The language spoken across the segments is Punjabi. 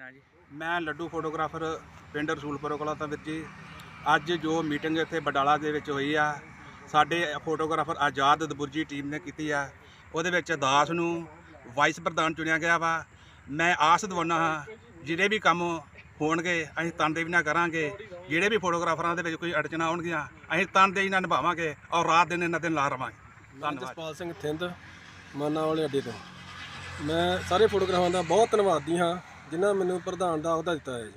ਨਾਂ ਜੀ? ਮੈਂ ਲੱਡੂ ਫੋਟੋਗ੍ਰਾਫਰ ਪਿੰਡ ਰਸੂਲਪੁਰ ਕੋਲਾ ਤਾਂ ਵੀਰ ਜੀ ਅੱਜ ਜੋ ਮੀਟਿੰਗ ਇੱਥੇ ਬਡਾਲਾ ਦੇ ਵਿੱਚ ਹੋਈ ਆ ਸਾਡੇ ਫੋਟੋਗ੍ਰਾਫਰ ਆਜ਼ਾਦ ਦਬੁਰਜੀ ਟੀਮ ਨੇ ਕੀਤੀ ਆ। ਉਹਦੇ ਵਿੱਚ ਦਾਸ ਨੂੰ ਵਾਈਸ ਪ੍ਰਧਾਨ ਚੁਣਿਆ ਗਿਆ ਵਾ। ਮੈਂ ਆਸ ਦਿਵਾਉਣਾ ਹਾਂ ਜਿਹੜੇ ਵੀ ਕੰਮ ਹੋਣਗੇ ਅਸੀਂ ਤਨਦੇਹੀ ਨਾਲ ਕਰਾਂਗੇ। ਜਿਹੜੇ ਵੀ ਫੋਟੋਗ੍ਰਾਫਰਾਂ ਦੇ ਵਿੱਚ ਕੋਈ ਅੜਚਣਾ ਆਉਣਗੀਆਂ ਅਸੀਂ ਤਨਦੇਹੀ ਨਾਲ ਨਿਭਾਵਾਂਗੇ ਔਰ ਰਾਤ ਦਿਨ ਇਹਨਾਂ ਦਿਨ ਲਾ ਰਵਾਂਗੇ। ਧੰਨਵਾਦ। ਜਸਪਾਲ ਸਿੰਘ ਥਿੰਦ ਮਾਨਾ ਵਾਲੇ ਅੱਡੇ ਤੋਂ। ਮੈਂ ਸਾਰੇ ਫੋਟੋਗ੍ਰਾਫਰਾਂ ਦਾ ਬਹੁਤ ਧੰਨਵਾਦੀ ਹਾਂ। ਜਿਨ੍ਹਾਂ ਮੈਨੂੰ ਪ੍ਰਧਾਨ ਦਾ ਅਹੁਦਾ ਦਿੱਤਾ ਹੈ ਜੀ।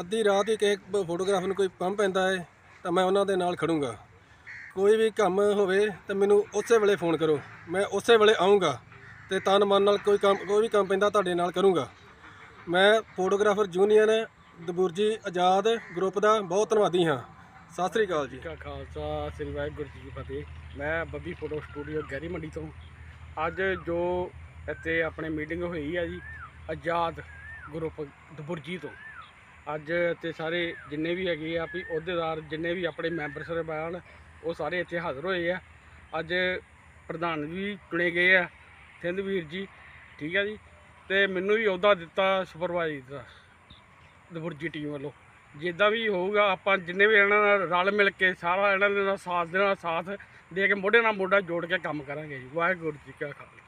ਅੱਧੀ ਰਾਤ ਹੀ ਕਿਸੇ ਫੋਟੋਗ੍ਰਾਫਰ ਨੂੰ ਕੋਈ ਕੰਮ ਪੈਂਦਾ ਹੈ, ਤਾਂ ਮੈਂ ਉਹਨਾਂ ਦੇ ਨਾਲ ਖੜੂੰਗਾ। ਕੋਈ ਵੀ ਕੰਮ ਹੋਵੇ, ਤਾਂ ਮੈਨੂੰ ਉਸੇ ਵੇਲੇ ਫੋਨ ਕਰੋ। ਮੈਂ ਉਸੇ ਵੇਲੇ ਆਉਂਗਾ ਤੇ ਤਨ ਮਨ ਨਾਲ ਕੋਈ ਕੰਮ, ਕੋਈ ਵੀ ਕੰਮ ਪੈਂਦਾ ਤੁਹਾਡੇ ਨਾਲ ਕਰੂੰਗਾ। ਮੈਂ photographer union Daburji Azad group ਦਾ ਬਹੁਤ ਧੰਨਵਾਦੀ ਹਾਂ। ਸਤਿ ਸ੍ਰੀ ਅਕਾਲ ਜੀ। ਕਾ ਖਾਲਸਾ, ਸ੍ਰੀ ਵਾਹਿਗੁਰੂ ਜੀ ਕੀ ਫਤਿਹ। ਮੈਂ ਬੱਬੀ ਫੋਟੋ ਸਟੂਡੀਓ ਗੈਰੀ ਮੰਡੀ ਤੋਂ। ਅੱਜ ਜੋ ਇੱਥੇ ਆਪਣੇ ਮੀਟਿੰਗ ਹੋਈ ਹੈ ਜੀ, ਆਜ਼ਾਦ ਗਰੁੱਪ ਦਬੁਰਜੀ ਤੋਂ। ਅੱਜ ਇੱਥੇ ਸਾਰੇ ਜਿੰਨੇ ਵੀ ਹੈਗੇ ਆ, ਵੀ ਅਹੁਦੇਦਾਰ ਜਿੰਨੇ ਵੀ ਆਪਣੇ ਮੈਂਬਰ ਸਾਹਿਬਾਨ ਉਹ ਸਾਰੇ ਇੱਥੇ ਹਾਜ਼ਰ ਹੋਏ ਆ। ਅੱਜ ਪ੍ਰਧਾਨ ਵੀ ਚੁਣੇ ਗਏ ਆ ਥਿੰਦਵੀਰ ਜੀ, ਠੀਕ ਹੈ ਜੀ? ਤੇ ਮੈਨੂੰ ਵੀ ਅਹੁਦਾ ਦਿੱਤਾ ਸੁਪਰਵਾਈਜ਼ਰ ਦਾ ਦਬੁਰਜੀ ਟੀਮ ਵੱਲੋਂ। ਜਿੱਦਾਂ ਵੀ ਹੋਊਗਾ, ਆਪਾਂ ਜਿੰਨੇ ਵੀ ਇਹਨਾਂ ਨਾਲ ਰਲ ਮਿਲ ਕੇ ਸਾਰਾ ਇਹਨਾਂ ਦੇ ਨਾਲ ਸਾਥ ਦੇਣਾ, ਸਾਥ ਦੇ ਕੇ ਮੋਢੇ ਨਾਲ ਮੋਢਾ ਜੋੜ ਕੇ ਕੰਮ ਕਰਾਂਗੇ ਜੀ। ਵਾਹਿਗੁਰੂ ਜੀ ਕਾ ਖਾਲਸਾ।